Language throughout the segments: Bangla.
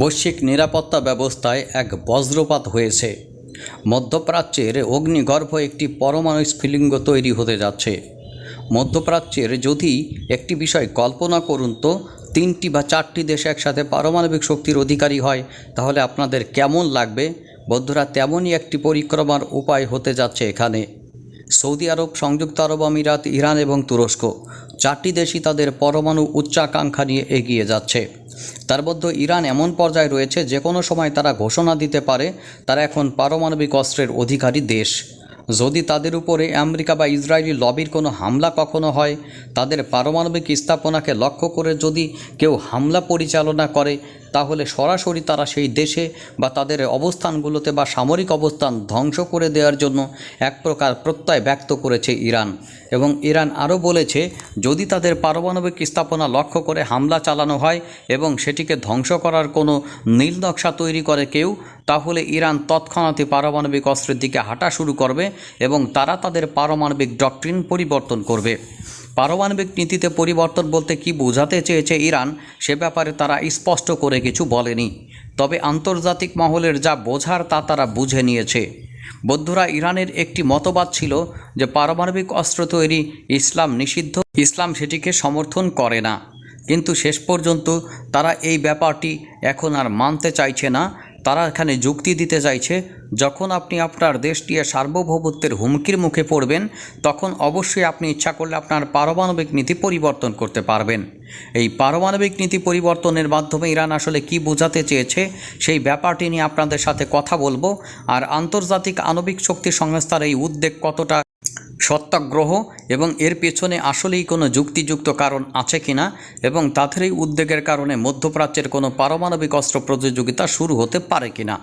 বৈশ্বিক নিরাপত্তা ব্যবস্থায় এক বজ্রপাত হয়েছে। মধ্যপ্রাচ্যের অগ্নিগর্ভ একটি পরমাণু স্ফুলিঙ্গ তৈরি হতে যাচ্ছে। মধ্যপ্রাচ্যের যদি একটি বিষয় কল্পনা করুন তো, তিনটি বা চারটি দেশ একসাথে পারমাণবিক শক্তির অধিকারী হয়, তাহলে আপনাদের কেমন লাগবে? বন্ধুরা, তেমনই একটি পরিক্রমার উপায় হতে যাচ্ছে এখানে। সৌদি আরব, সংযুক্ত আরব আমিরাত, ইরান এবং তুরস্ক, চারটি দেশই তাদের পরমাণু উচ্চাকাঙ্ক্ষা নিয়ে এগিয়ে যাচ্ছে। তার মধ্যে ইরান এমন পর্যায়ে রয়েছে যে কোনো সময় তারা ঘোষণা দিতে পারে, তারা এখন পারমাণবিক অস্ত্রের অধিকারী দেশ। যদি তাদের উপরে আমেরিকা বা ইসরায়েলি লবির কোনো হামলা কখনো হয়, তাদের পারমাণবিক স্থাপনাকে লক্ষ্য করে যদি কেউ হামলা পরিচালনা করে তাহলে সরাসরি তারা সেই দেশে বা তাদের অবস্থানগুলোতে বা সামরিক অবস্থান ধ্বংস করে দেওয়ার জন্য এক প্রকার প্রত্যয় ব্যক্ত করেছে ইরান। এবং ইরান আরও বলেছে, যদি তাদের পারমাণবিক স্থাপনা লক্ষ্য করে হামলা চালানো হয় এবং সেটিকে ধ্বংস করার কোনো নীল নকশা তৈরি করে কেউ, তাহলে ইরান তৎক্ষণাৎই পারমাণবিক অস্ত্রের দিকে হাঁটা শুরু করবে এবং তারা তাদের পারমাণবিক ডক্ট্রিন পরিবর্তন করবে। পারমাণবিক নীতিতে পরিবর্তন বলতে কি বোঝাতে চেয়েছে ইরান, সে ব্যাপারে তারা স্পষ্ট করে কিছু বলেনি। তবে আন্তর্জাতিক মহলের যা বোঝার তা তারা বুঝে নিয়েছে। বৌদ্ধরা ইরানের একটি মতবাদ ছিল যে পারমাণবিক অস্ত্র তৈরি ইসলাম নিষিদ্ধ, ইসলাম সেটিকে সমর্থন করে না। কিন্তু শেষ পর্যন্ত তারা এই ব্যাপারটি এখন আর মানতে চাইছে না। তারা এখানে যুক্তি দিতে চাইছে, যখন আপনি আপনার দেশ নিয়ে সার্বভৌমত্বের হুমকির মুখে পড়বেন, তখন অবশ্যই আপনি ইচ্ছা করলে আপনার পারমাণবিক নীতি পরিবর্তন করতে পারবেন। এই পারমাণবিক নীতি পরিবর্তনের মাধ্যমে ইরান আসলে কি বোঝাতে চেয়েছে, সেই ব্যাপারটি নিয়ে আপনাদের সাথে কথা বলব। আর আন্তর্জাতিক আণবিক শক্তি সংস্থার এই উদ্বেগ কতটা সত্যাগ্রহ এবং এর পেছনে আসলেই কোনো যুক্তিযুক্ত কারণ আছে কিনা এবং তাদের এই উদ্বেগের কারণে মধ্যপ্রাচ্যের কোনো পারমাণবিক অস্ত্র প্রতিযোগিতা শুরু হতে পারে কিনা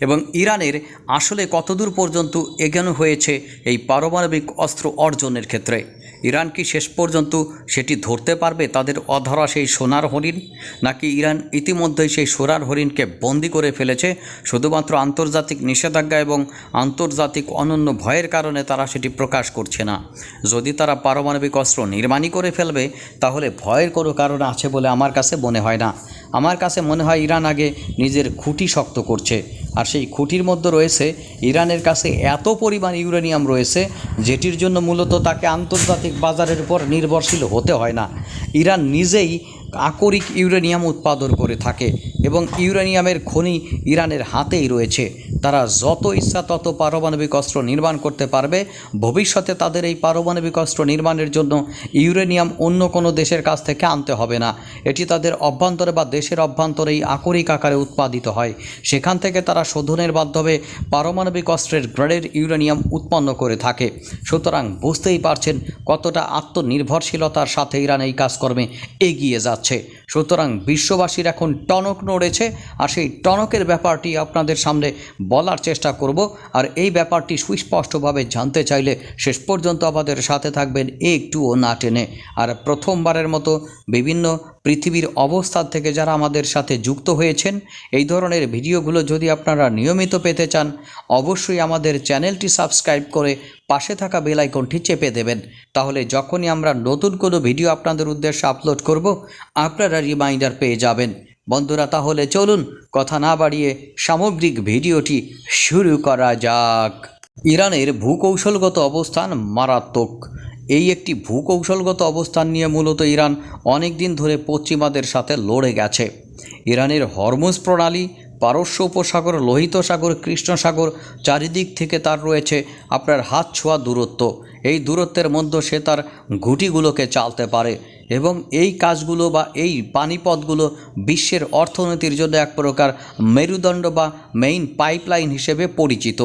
এবং ইরানের আসলে কতদূর পর্যন্ত এগোনো হয়েছে এই পারমাণবিক অস্ত্র অর্জনের ক্ষেত্রে? ইরান কি শেষ পর্যন্ত সেটি ধরতে পারবে তাদের অধরা সেই সোনার হরিণ? নাকি ইরান ইতিমধ্যেই সেই সোনার হরিণকে বন্দি করে ফেলেছে? শুধুমাত্র আন্তর্জাতিক নিষেধাজ্ঞা এবং আন্তর্জাতিক অনন্য ভয়ের কারণে তারা সেটি প্রকাশ করছে না। যদি তারা পারমাণবিক অস্ত্র নির্মাণই করে ফেলবে, তাহলে ভয়ের কোনো কারণ আছে বলে আমার কাছে মনে হয় না। আমার কাছে মনে হয় ইরান আগে নিজের খুঁটি শক্ত করছে। আর সেই খুঁটির মধ্যে রয়েছে, ইরানের কাছে এত পরিমাণ ইউরেনিয়াম রয়েছে, যেটির জন্য মূলত তাকে আন্তর্জাতিক বাজারের উপর নির্ভরশীল হতে হয় না। ইরান নিজেই আকরিক ইউরেনিয়াম উৎপাদন করে থাকে এবং ইউরেনিয়ামের খনি ইরানের হাতেই রয়েছে। তারা যত ইচ্ছা তত পারমাণবিক অস্ত্র নির্মাণ করতে পারবে। ভবিষ্যতে তাদের এই পারমাণবিক অস্ত্র নির্মাণের জন্য ইউরেনিয়াম অন্য কোনো দেশের কাছ থেকে আনতে হবে না। এটি তাদের অভ্যন্তরে বা দেশের অভ্যন্তরেই আকরিক আকারে উৎপাদিত হয়। সেখান থেকে তারা শোধনের মাধ্যমে পারমাণবিক অস্ত্রের গ্রেডের ইউরেনিয়াম উৎপন্ন করে থাকে। সুতরাং বুঝতেই পারছেন কতটা আত্মনির্ভরশীলতার সাথে ইরান এই কাজকর্মে এগিয়ে যাচ্ছে। সুতরাং বিশ্ববাসীর এখন টনক নড়েছে। আর সেই টনকের ব্যাপারটি আপনাদের সামনে বলার চেষ্টা করব আর এই ব্যাপারটি সুস্পষ্টভাবে জানতে চাইলে শেষ পর্যন্ত আমাদের সাথে থাকবেন একটুও না টেনে। আর প্রথমবারের মতো বিভিন্ন পৃথিবীর অবস্থান থেকে যারা আমাদের সাথে যুক্ত হয়েছেন, এই ধরনের ভিডিওগুলো যদি আপনারা নিয়মিত পেতে চান, অবশ্যই আমাদের চ্যানেলটি সাবস্ক্রাইব করে পাশে থাকা বেল আইকনটি চেপে দেবেন। তাহলে যখনই আমরা নতুন কোনো ভিডিও আপনাদের উদ্দেশ্যে আপলোড করব, আপনারা রিমাইন্ডার পেয়ে যাবেন। বন্ধুরা, তাহলে চলুন কথা না বাড়িয়ে সামগ্রিক ভিডিওটি শুরু করা যাক। ইরানের ভূকৌশলগত অবস্থান মারাত্মক। এই একটি ভূকৌশলগত অবস্থান নিয়ে মূলত ইরান অনেক দিন ধরে পশ্চিমাদের সাথে লড়ে গেছে। ইরানের হরমুজ প্রণালী, পারস্য উপসাগর, লোহিত সাগর কৃষ্ণ সাগর চারিদিক থেকে তার রয়েছে আপনার হাত ছোঁয়া দূরত্ব। এই দূরত্বের মধ্যে সে তার ঘুঁটিগুলোকে চালতে পারে। এবং এই কাজগুলো বা এই পানিপথগুলো বিশ্বের অর্থনীতির জন্য এক প্রকার মেরুদণ্ড বা মেইন পাইপলাইন হিসেবে পরিচিত।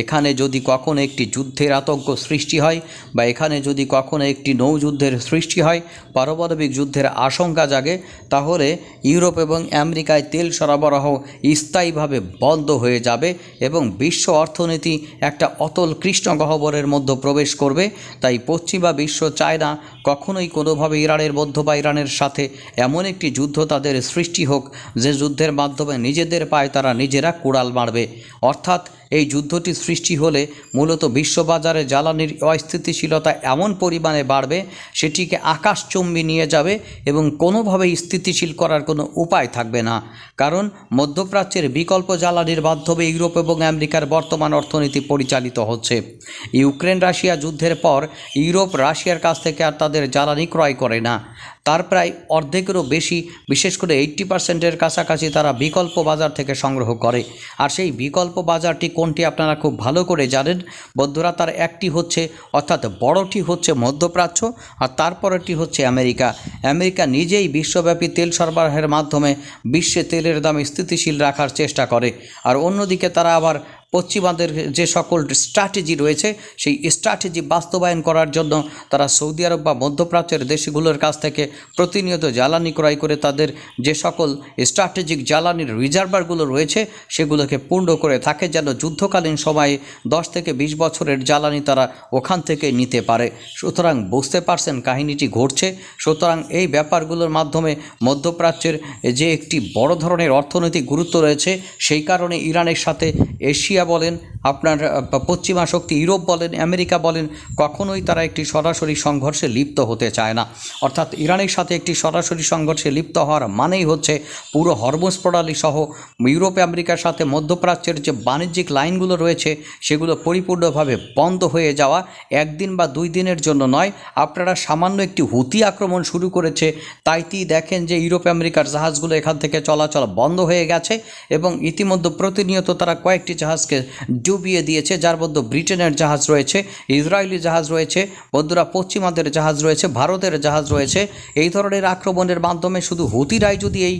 এখানে যদি কখনো একটি যুদ্ধের আতঙ্ক সৃষ্টি হয় বা এখানে যদি কখনো একটি নৌযুদ্ধের সৃষ্টি হয়, পারমাণবিক যুদ্ধের আশঙ্কা জাগে, তাহলে ইউরোপ এবং আমেরিকায় তেল সরবরাহ স্থায়ীভাবে বন্ধ হয়ে যাবে এবং বিশ্ব অর্থনীতি একটা অতল কৃষ্ণ গহ্বরের মধ্যে প্রবেশ করবে। তাই পশ্চিমা বিশ্ব চায় না কখনোই কোনোভাবে ইরানের মধ্য বা ইরানের সাথে এমন একটি যুদ্ধ তাদের সৃষ্টি হোক, যে যুদ্ধের মাধ্যমে নিজেদের পায়ে তারা নিজেরা কুড়াল মারবে। অর্থাৎ এই যুদ্ধটি সৃষ্টি হলে মূলত বিশ্ববাজারে জ্বালানির অস্থিতিশীলতা এমন পরিমাণে বাড়বে, সেটিকে আকাশচম্বী নিয়ে যাবে এবং কোনোভাবেই স্থিতিশীল করার কোনো উপায় থাকবে না। কারণ মধ্যপ্রাচ্যের বিকল্প জ্বালানির মাধ্যমে ইউরোপ এবং আমেরিকার বর্তমান অর্থনীতি পরিচালিত হচ্ছে। ইউক্রেন রাশিয়া যুদ্ধের পর ইউরোপ রাশিয়ার কাছ থেকে আর তাদের জ্বালানি ক্রয় করে না। তার প্রায় অর্ধেকেরও বেশি, বিশেষ করে এইট্টি পার্সেন্টের কাছাকাছি তারা বিকল্প বাজার থেকে সংগ্রহ করে। আর সেই বিকল্প বাজারটি কোনটি আপনারা খুব ভালো করে জানেন? বন্ধুরা, তার একটি হচ্ছে, অর্থাৎ বড়টি হচ্ছে মধ্যপ্রাচ্য আর তারপরেরটি হচ্ছে আমেরিকা। আমেরিকা নিজেই বিশ্বব্যাপী তেল সরবরাহের মাধ্যমে বিশ্বে তেলের দাম স্থিতিশীল রাখার চেষ্টা করে। আর অন্যদিকে তারা আবার পশ্চিমাদের যে সকল স্ট্র্যাটেজি রয়েছে, সেই স্ট্র্যাটেজি বাস্তবায়ন করার জন্য তারা সৌদি আরব বা মধ্যপ্রাচ্যের দেশগুলোর কাছ থেকে প্রতিনিয়ত জ্বালানি ক্রয় করে তাদের যে সকল স্ট্র্যাটেজিক জ্বালানির রিজার্ভারগুলো রয়েছে, সেগুলোকে পূর্ণ করে থাকে যেন যুদ্ধকালীন সময়ে দশ থেকে বিশ বছরের জ্বালানি তারা ওখান থেকে নিতে পারে। সুতরাং বুঝতে পারছেন কাহিনীটি ঘটছে। সুতরাং এই ব্যাপারগুলোর মাধ্যমে মধ্যপ্রাচ্যের যে একটি বড় ধরনের অর্থনৈতিক গুরুত্ব রয়েছে, সেই কারণে ইরানের সাথে এশিয়া বলেন, আপনার পশ্চিমা শক্তি ইউরোপ বলেন, আমেরিকা বলেন, কখনোই তারা একটি সরাসরি সংঘর্ষে লিপ্ত হতে চায় না। অর্থাৎ ইরানের সাথে একটি সরাসরি সংঘর্ষে লিপ্ত হওয়ার মানেই হচ্ছে পুরো হরমোজ প্রণালী সহ ইউরোপ, আমেরিকার সাথে মধ্যপ্রাচ্যের যে বাণিজ্যিক লাইনগুলো রয়েছে, সেগুলো পরিপূর্ণভাবে বন্ধ হয়ে যাওয়া একদিন বা দুই দিনের জন্য নয়। আপনারা সামান্য একটি হুতি আক্রমণ শুরু করেছে তাইতি দেখেন যে ইউরোপ, আমেরিকার জাহাজগুলো এখান থেকে চলাচল বন্ধ হয়ে গেছে এবং ইতিমধ্যে প্রতিনিয়ত তারা কয়েকটি জাহাজকে ডুবিয়ে দিয়েছে, যার মধ্যে ব্রিটেনের জাহাজ রয়েছে, ইসরায়েলি জাহাজ রয়েছে, বন্ধুরা পশ্চিমাদের জাহাজ রয়েছে, ভারতের জাহাজ রয়েছে। এই ধরনের আক্রমণের মাধ্যমে শুধু হুতিরাই যদি এই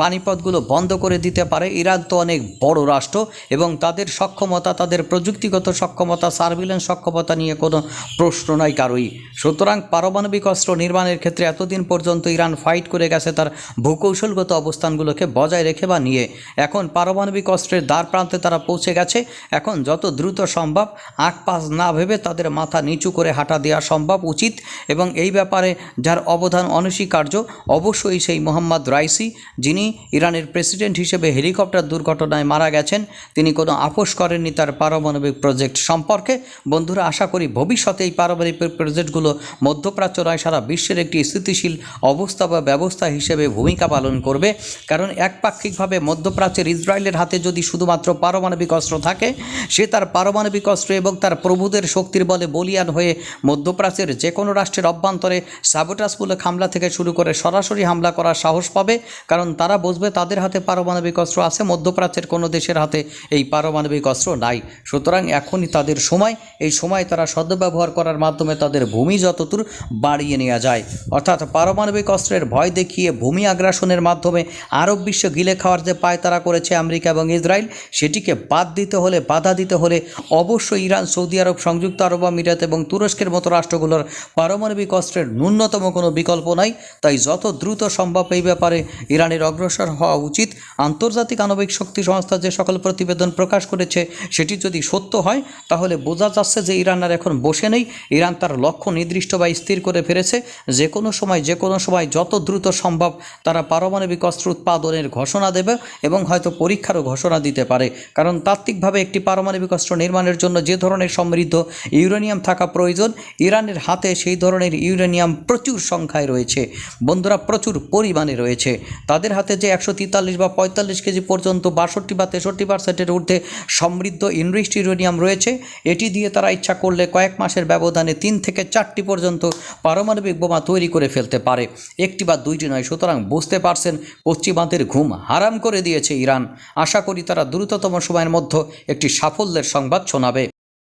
পানিপথগুলো বন্ধ করে দিতে পারে, ইরান তো অনেক বড় রাষ্ট্র এবং তাদের সক্ষমতা, তাদের প্রযুক্তিগত সক্ষমতা, সার্ভিলেন্স সক্ষমতা নিয়ে কোনো প্রশ্ন নাই কারোই। সুতরাং পারমাণবিক অস্ত্র নির্মাণের ক্ষেত্রে এতদিন পর্যন্ত ইরান ফাইট করে গেছে, তার ভূকৌশলগত অবস্থানগুলোকে বজায় রেখে বা নিয়ে। এখন পারমাণবিক অস্ত্রের দ্বার প্রান্তে তারা পৌঁছে গেছে। এখন যত দ্রুত সম্ভব আখ পাশ না ভেবে তাদের মাথা নিচু করে হাঁটা দেওয়া সম্ভব উচিত এবং এই ব্যাপারে যার অবদান অনস্বীকার্য অবশ্যই সেই মোহাম্মদ রাইসি, যিনি ইরানের প্রেসিডেন্ট হিসেবে হেলিকপ্টার দুর্ঘটনায় মারা গেছেন, তিনি কোনো আপোষ করেননি তার পারমাণবিক প্রজেক্ট সম্পর্কে। বন্ধুরা, আশা করি ভবিষ্যতে এই পারমাণবিক প্রজেক্টগুলো মধ্যপ্রাচ্য নয়, সারা বিশ্বের একটি স্থিতিশীল অবস্থা বা ব্যবস্থা হিসেবে ভূমিকা পালন করবে। কারণ একপাক্ষিকভাবে মধ্যপ্রাচ্যের ইসরায়েলের হাতে যদি শুধুমাত্র পারমাণবিক অস্ত্র থাকে, সে তার পারমাণবিক অস্ত্র এবং তার প্রভুদের শক্তির বলে বলিয়ান হয়ে মধ্যপ্রাচ্যের যে কোনো রাষ্ট্রের অভ্যন্তরে সাবোটাসমূলক হামলা থেকে শুরু করে সরাসরি হামলা করার সাহস পাবে, কারণ তারা বুঝবে তাদের হাতে পারমাণবিক অস্ত্র আছে, মধ্যপ্রাচ্যের কোনো দেশের হাতে এই পারমাণবিক অস্ত্র নাই। সুতরাং এখনই তাদের সময়, এই সময় তারা সদ্ব্যবহার করার মাধ্যমে তাদের ভূমি যতদূর বাড়িয়ে নেওয়া যায়। অর্থাৎ পারমাণবিক অস্ত্রের ভয় দেখিয়ে ভূমি আগ্রাসনের মাধ্যমে আরব বিশ্ব গিলে খাওয়ার যে পায় তারা করেছে আমেরিকা এবং ইসরায়েল, সেটিকে বাদ দিতে হলে, বাধা দিতে হলে অবশ্যই ইরান, সৌদি আরব, সংযুক্ত আরব আমিরাত এবং তুরস্কের মতো রাষ্ট্রগুলোর পারমাণবিক অস্ত্রের ন্যূনতম কোনো বিকল্প নাই। তাই যত দ্রুত সম্ভব এই ব্যাপারে ইরানের অগ্রসর হওয়া উচিত। আন্তর্জাতিক আণবিক শক্তি সংস্থা যে সকল প্রতিবেদন প্রকাশ করেছে, সেটি যদি সত্য হয়, তাহলে বোঝা যাচ্ছে যে ইরান আর এখন বসে নেই। ইরান তার লক্ষ্য নির্দিষ্ট বা স্থির করে ফেলেছে। যে কোনো সময় যে কোনো সময় যত দ্রুত সম্ভব তারা পারমাণবিক অস্ত্র উৎপাদনের ঘোষণা দেবে এবং হয়তো পরীক্ষারও ঘোষণা দিতে পারে। কারণ তাত্ত্বিকভাবে একটি পারমাণবিক অস্ত্র নির্মাণের জন্য যে ধরনের সমৃদ্ধ ইউরেনিয়াম থাকা প্রয়োজন, ইরানের হাতে সেই ধরনের ইউরেনিয়াম প্রচুর সংখ্যায় রয়েছে। বন্ধুরা, প্রচুর পরিমাণে রয়েছে। তাদের হাতে যে একশো তেতাল্লিশ বা পঁয়তাল্লিশ কেজি পর্যন্ত বাষট্টি বা তেষট্টি পার্সেন্টের ঊর্ধ্বে সমৃদ্ধ ইনরিস্ট ইউরেনিয়াম রয়েছে, এটি দিয়ে তারা ইচ্ছা করলে কয়েক মাসের ব্যবধানে তিন থেকে চারটি পর্যন্ত পারমাণবিক বোমা তৈরি করে ফেলতে পারে। একটি বা দুইটি নয়, সুতরাং বুঝতে পারছেন পশ্চিমাদের ঘুম হারাম করে দিয়েছে ইরান। আশা করি তারা দ্রুততম সময়ের মধ্যে একটি সাফল্যের সংবাদ শোনাবে।